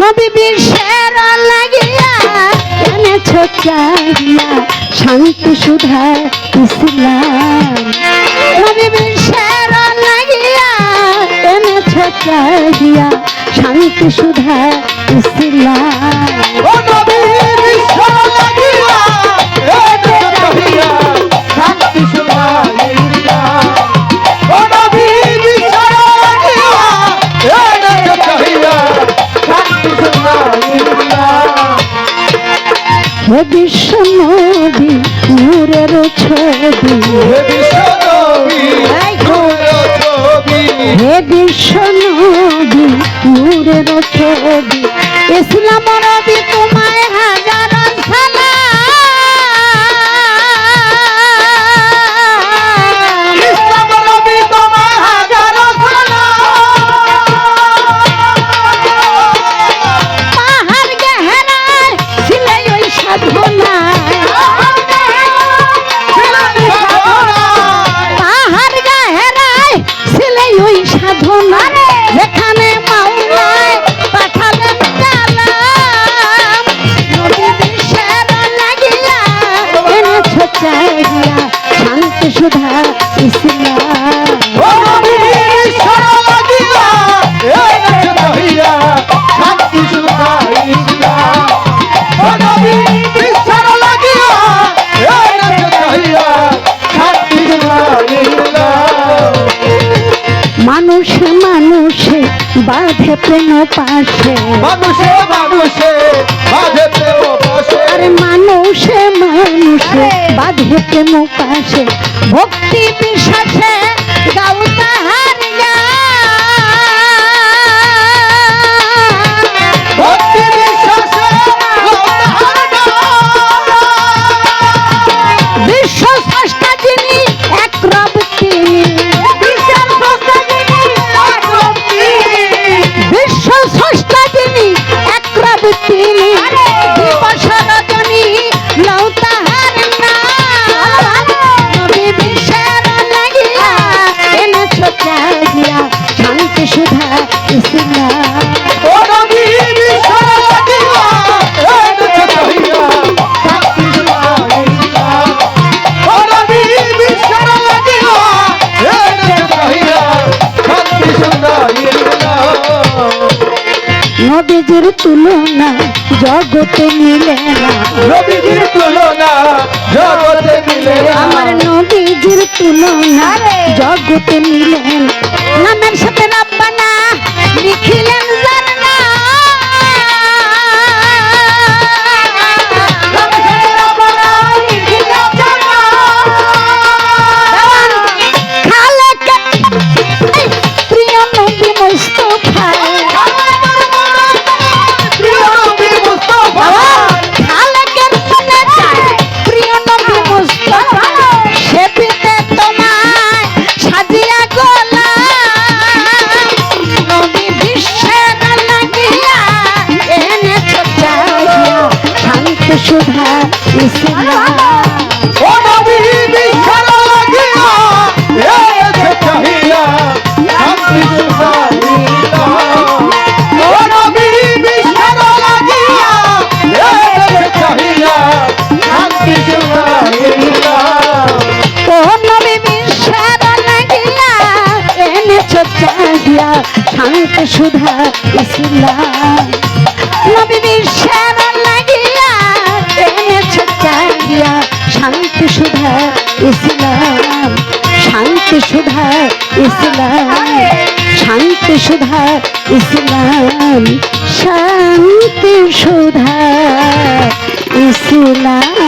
নদীবীর সেরা লাগিয়া এনেছ চাহিয়া শান্ত সুধা ইসলাম নদীবীর সেরা লাগিয়া চাহিয়া শান্ত সুধা ইসলাম হে বিশ্বনবী নূরের ছবি হে বিশ্বনবী ছবি। ইসলাম ওই সাধনা। এখানে বাঁধে প্রেম পাশে। মানুষে মানুষে বাঁধে প্রেম পাশে। আরে মানুষে মানুষে বাঁধে প্রেম পাশে। ভক্তি বিশ্বাসে নবীজির তুলনা জগতে মিলে না। নবীজির তুলনা জগতে মিলে না। আমার নবীজির তুলনা জগতে মিলে না। নামের সাথে নাম সুধা শান্ত সুধা ইসলাম। নবী বিশ্ব ইসলাম। শান্ত সুধা ইসলাম। শান্ত সুধা ইসলাম। শান্ত সুধা ইসলাম।